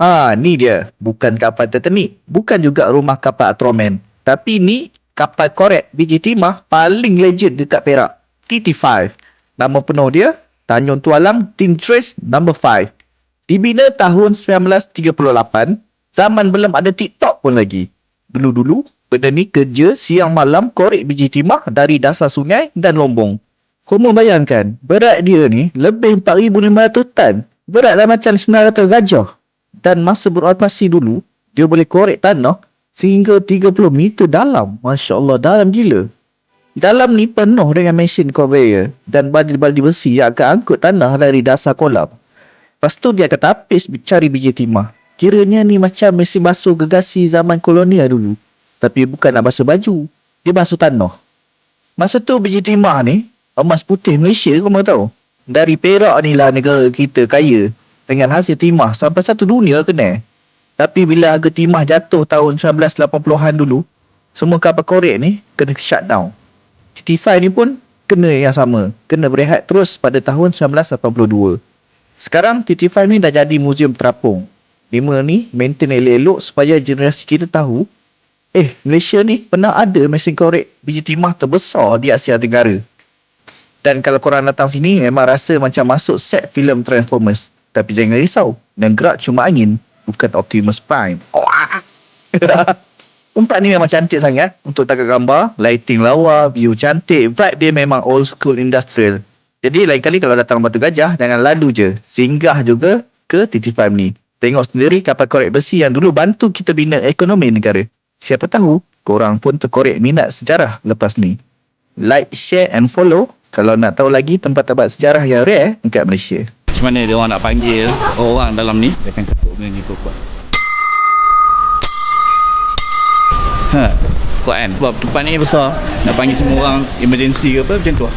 Ha, ni dia. Bukan kapal Titanic. Bukan juga rumah kapal Ultraman. Tapi ni kapal korek biji timah paling legend dekat Perak. TT5. Nama penuh dia, Tanjung Tualang Tin Trace Number 5. Dibina tahun 1938, zaman belum ada TikTok pun lagi. Dulu-dulu, benda ni kerja siang malam korek biji timah dari dasar sungai dan lombong. Kamu bayangkan, berat dia ni lebih 4,500 tan. Beratlah macam 900 gajah. Dan masa beroperasi dulu, dia boleh korek tanah sehingga 30 meter dalam. Masya Allah, dalam gila. Dalam ni penuh dengan mesin conveyor dan baldi-baldi besi yang akan angkut tanah dari dasar kolam. Lepas tu dia akan tapis cari biji timah. Kiranya ni macam mesin basuh gegasi zaman kolonial dulu. Tapi bukan nak basuh baju. Dia basuh tanah. Masa tu biji timah ni, emas putih Malaysia kau mahu tahu. Dari Perak ni lah negara kita kaya. Dengan hasil timah sampai satu dunia kena. Tapi bila harga timah jatuh tahun 1980-an dulu, semua kapal korek ni kena shutdown. TT5 ni pun kena yang sama. Kena berehat terus pada tahun 1982. Sekarang TT5 ni dah jadi muzium terapung. Lima ni maintain elok-elok supaya generasi kita tahu eh Malaysia ni pernah ada mesin korek biji timah terbesar di Asia Tenggara. Dan kalau korang datang sini memang rasa macam masuk set filem Transformers. Tapi jangan risau, yang gerak cuma angin, bukan Optimus Prime. Tempat ni memang cantik sangat untuk tangkap gambar, lighting lawa, view cantik, vibe dia memang old school industrial. Jadi lain kali kalau datang Batu Gajah, jangan lalu je. Singgah juga ke TT5 ni. Tengok sendiri kapal korek besi yang dulu bantu kita bina ekonomi negara. Siapa tahu, korang pun terkorek minat sejarah lepas ni. Like, share and follow kalau nak tahu lagi tempat-tempat sejarah yang rare dekat Malaysia. Macam mana dia orang nak panggil orang dalam ni? Dia akan ketuk dengan ni kuat. Ha, kuat kan? Sebab tempat ni besar. Nak panggil semua orang emergency ke apa macam tu lah